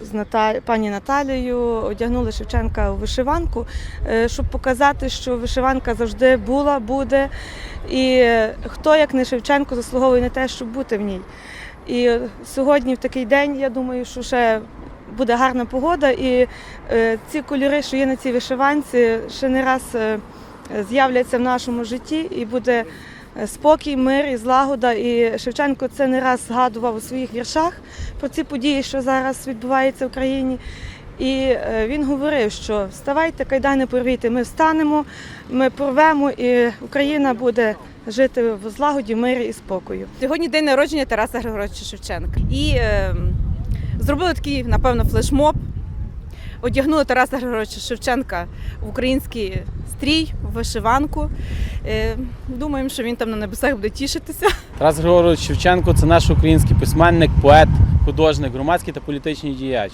з Ната... пані Наталією одягнули Шевченка у вишиванку, е, щоб показати, що вишиванка завжди була, буде. І хто, як не Шевченко, заслуговує на те, щоб бути в ній. І сьогодні, в такий день, я думаю, що ще буде гарна погода, і е, ці кольори, що є на цій вишиванці, ще не раз е, з'являться в нашому житті і буде спокій, мир і злагода. І Шевченко це не раз згадував у своїх віршах про ці події, що зараз відбуваються в країні. І е, він говорив, що вставайте, кайдани порвійте, ми встанемо, ми порвемо, і Україна буде жити в злагоді, мирі і спокою. Сьогодні день народження Тараса Григоровича Шевченка. І е, зробили такий, напевно, флешмоб. Одягнули Тараса Григоровича Шевченка в український стрій, в вишиванку. Е, думаємо, що він там на небесах буде тішитися. Тарас Григорович Шевченко це наш український письменник, поет, художник, громадський та політичний діяч.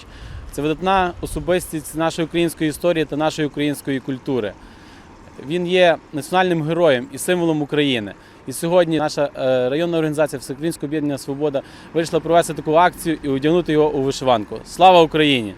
Це видатна особистість нашої української історії та нашої української культури. Він є національним героєм і символом України. І сьогодні наша е, районна організація Всеукраїнське об'єднання Свобода вирішила провести таку акцію і одягнути його у вишиванку. Слава Україні!